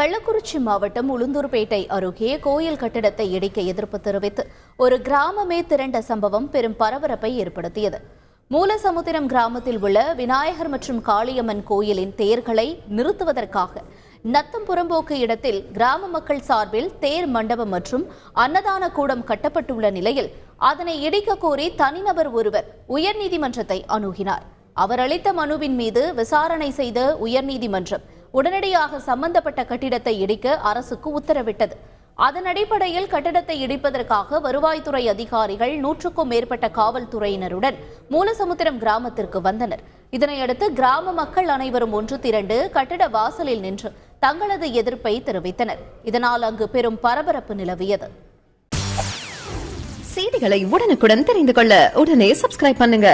கள்ளக்குறிச்சி மாவட்டம் உளுந்தூர்பேட்டை அருகே கோயில் கட்டிடத்தை இடிக்க எதிர்ப்பு தெரிவித்து ஒரு கிராமமே திரண்ட சம்பவம் பெரும் பரபரப்பை ஏற்படுத்தியது. மூலசமுத்திரம் கிராமத்தில் உள்ள விநாயகர் மற்றும் காளியம்மன் கோயிலின் தேர்களை நிறுத்துவதற்காக நத்தம் புறம்போக்கு இடத்தில் கிராம மக்கள் சார்பில் தேர் மண்டபம் மற்றும் அன்னதான கூடம் கட்டப்பட்டுள்ள நிலையில் அதனை இடிக்க கோரி தனிநபர் ஒருவர் உயர்நீதிமன்றத்தை அணுகினார். அவர் அளித்த மனுவின் மீது விசாரணை செய்த உயர்நீதிமன்றம் உடனடியாக சம்பந்தப்பட்ட கட்டிடத்தை இடிக்க அரசுக்கு உத்தரவிட்டது. அதன் அடிப்படையில் கட்டிடத்தை இடிப்பதற்காக வருவாய்த்துறை அதிகாரிகள் நூற்றுக்கும் மேற்பட்ட காவல்துறையினருடன் மூலசமுத்திரம் கிராமத்திற்கு வந்தனர். இதனையடுத்து கிராம மக்கள் அனைவரும் ஒன்று திரண்டு கட்டிட வாசலில் நின்று தங்களது எதிர்ப்பை தெரிவித்தனர். இதனால் அங்கு பெரும் பரபரப்பு நிலவியது. செய்திகளை உடனுக்குடன் தெரிந்து கொள்ள உடனே சப்ஸ்கிரைப் பண்ணுங்க.